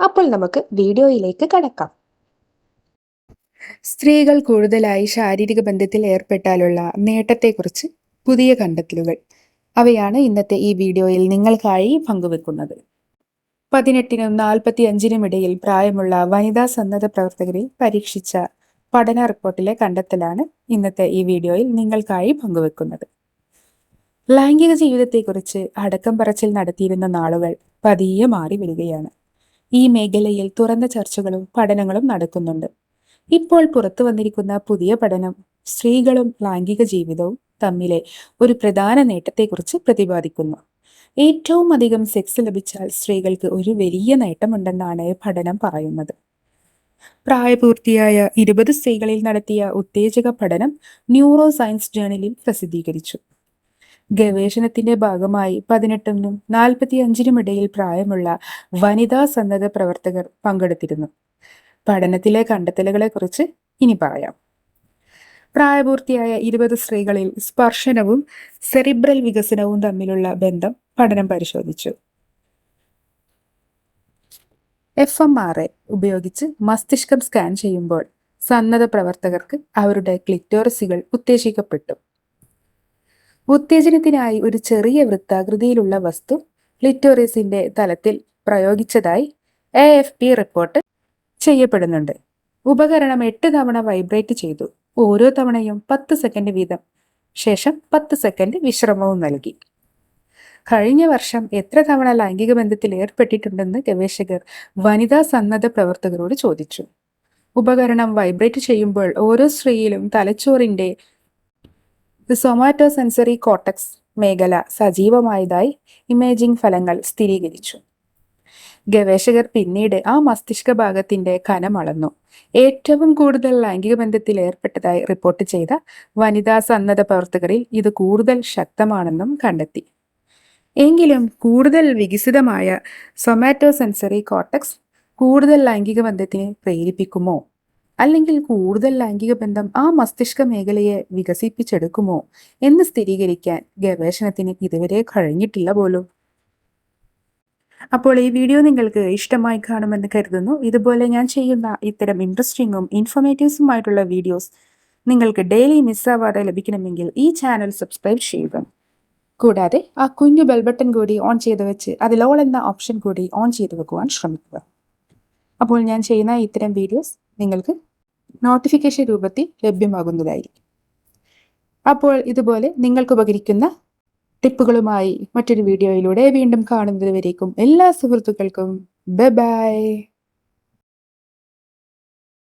അപ്പോൾ നമുക്ക് വീഡിയോയിലേക്ക് കടക്കാം. സ്ത്രീകൾ കൂടുതലായി ശാരീരിക ബന്ധത്തിൽ ഏർപ്പെട്ടാലുള്ള നേട്ടത്തെക്കുറിച്ച് പുതിയ കണ്ടെത്തലുകൾ. അവയാണ് ഇന്നത്തെ ഈ വീഡിയോയിൽ നിങ്ങൾക്കായി പങ്കുവെക്കുന്നത്. പതിനെട്ടിനും നാൽപ്പത്തി അഞ്ചിനും ഇടയിൽ പ്രായമുള്ള വനിതാ സന്നദ്ധ പ്രവർത്തകരെ പരീക്ഷിച്ച പഠന റിപ്പോർട്ടിലെ കണ്ടെത്തലാണ് ഇന്നത്തെ ഈ വീഡിയോയിൽ നിങ്ങൾക്കായി പങ്കുവെക്കുന്നത്. ലൈംഗിക ജീവിതത്തെക്കുറിച്ച് അടക്കം പറച്ചിൽ നടത്തിയിരുന്ന നാളുകൾ പതിയെ മാറി വരികയാണ് ഈ മേഖലയിൽ തുറന്ന ചർച്ചകളും പഠനങ്ങളും നടക്കുന്നുണ്ട്. ഇപ്പോൾ പുറത്തു വന്നിരിക്കുന്ന പുതിയ പഠനം സ്ത്രീകളും ലൈംഗിക ജീവിതവും തമ്മിലെ ഒരു പ്രധാന നേട്ടത്തെക്കുറിച്ച് പ്രതിപാദിക്കുന്നു. ഏറ്റവും അധികം സെക്സ് ലഭിച്ചാൽ സ്ത്രീകൾക്ക് ഒരു വലിയ നേട്ടമുണ്ടെന്നാണ് പഠനം പറയുന്നത്. പ്രായപൂർത്തിയായ ഇരുപത് സ്ത്രീകളിൽ നടത്തിയ ഉത്തേജക പഠനം ന്യൂറോ സയൻസ് ജേണലിൽ പ്രസിദ്ധീകരിച്ചു. ഗവേഷണത്തിന്റെ ഭാഗമായി പതിനെട്ടിനും ഇടയിൽ പ്രായമുള്ള വനിതാ സന്നദ്ധ പ്രവർത്തകർ പങ്കെടുത്തിരുന്നു. പഠനത്തിലെ കണ്ടെത്തലുകളെക്കുറിച്ച് ഇനി പറയാം. പ്രായപൂർത്തിയായ ഇരുപത് സ്ത്രീകളിൽ സ്പർശനവും സെറിബ്രൽ വികസനവും തമ്മിലുള്ള ബന്ധം പഠനം പരിശോധിച്ചു. എഫ് എം ആർ എ ഉപയോഗിച്ച് മസ്തിഷ്കം സ്കാൻ ചെയ്യുമ്പോൾ സന്നദ്ധ പ്രവർത്തകർക്ക് അവരുടെ ക്ലിറ്റോറസികൾ ഉത്തേജിക്കപ്പെട്ടു. ഉത്തേജനത്തിനായി ഒരു ചെറിയ വൃത്താകൃതിയിലുള്ള വസ്തു ക്ലിറ്റോറിസിന്റെ തലത്തിൽ പ്രയോഗിച്ചതായി എ എഫ് പി റിപ്പോർട്ട് ചെയ്യപ്പെടുന്നുണ്ട്. ഉപകരണം എട്ട് തവണ വൈബ്രേറ്റ് ചെയ്തു. ഓരോ തവണയും പത്ത് സെക്കൻഡ് വീതം. ശേഷം പത്ത് സെക്കൻഡ് വിശ്രമവും നൽകി. കഴിഞ്ഞ വർഷം എത്ര തവണ ലൈംഗിക ബന്ധത്തിൽ ഏർപ്പെട്ടിട്ടുണ്ടെന്ന് ഗവേഷകർ വനിതാ സന്നദ്ധ പ്രവർത്തകരോട് ചോദിച്ചു. ഉപകരണം വൈബ്രേറ്റ് ചെയ്യുമ്പോൾ ഓരോ സ്ത്രീയിലും തലച്ചോറിന്റെ സൊമാറ്റോ സെൻസറി കോട്ടക്സ് മേഖല സജീവമായതായി ഇമേജിംഗ് ഫലങ്ങൾ സ്ഥിരീകരിച്ചു. ഗവേഷകർ പിന്നീട് ആ മസ്തിഷ്ക ഭാഗത്തിന്റെ കനം അളന്നു. ഏറ്റവും കൂടുതൽ ലൈംഗിക ബന്ധത്തിൽ ഏർപ്പെട്ടതായി റിപ്പോർട്ട് ചെയ്ത വനിതാ സന്നദ്ധ പ്രവർത്തകരിൽ ഇത് കൂടുതൽ ശക്തമാണെന്നും കണ്ടെത്തി. എങ്കിലും കൂടുതൽ വികസിതമായ സൊമാറ്റോ സെൻസറി കോട്ടക്സ് കൂടുതൽ ലൈംഗിക ബന്ധത്തിനെ പ്രേരിപ്പിക്കുമോ? അല്ലെങ്കിൽ കൂടുതൽ ലൈംഗിക ബന്ധം ആ മസ്തിഷ്ക മേഖലയെ വികസിപ്പിച്ചെടുക്കുമോ എന്ന് സ്ഥിരീകരിക്കാൻ ഗവേഷണത്തിന് ഇതുവരെ കഴിഞ്ഞിട്ടില്ല പോലും. അപ്പോൾ ഈ വീഡിയോ നിങ്ങൾക്ക് ഇഷ്ടമായി കാണുമെന്ന് കരുതുന്നു. ഇതുപോലെ ഞാൻ ചെയ്യുന്ന ഇത്തരം ഇൻട്രസ്റ്റിംഗും ഇൻഫോർമേറ്റീവ്സുമായിട്ടുള്ള വീഡിയോസ് നിങ്ങൾക്ക് ഡെയിലി മിസ്സാവാതെ ലഭിക്കണമെങ്കിൽ ഈ ചാനൽ സബ്സ്ക്രൈബ് ചെയ്യുക കൂടാതെ ആ കുഞ്ഞു ബെൽ ബട്ടൺ കൂടി ഓൺ ചെയ്ത് വെച്ച് അതിൽ ഓൾ എന്ന ഓപ്ഷൻ കൂടി ഓൺ ചെയ്ത് വെക്കുവാൻ ശ്രമിക്കുക. അപ്പോൾ ഞാൻ ചെയ്യുന്ന ഇത്തരം വീഡിയോസ് നിങ്ങൾക്ക് നോട്ടിഫിക്കേഷൻ രൂപത്തിൽ ലഭ്യമാകുന്നതായിരിക്കും. അപ്പോൾ ഇതുപോലെ നിങ്ങൾക്ക് ഉപകരിക്കുന്ന ടിപ്പുകളുമായി മറ്റൊരു വീഡിയോയിലൂടെ വീണ്ടും കാണുന്നതുവരേക്കും എല്ലാ സുഹൃത്തുക്കൾക്കും ബൈ ബൈ.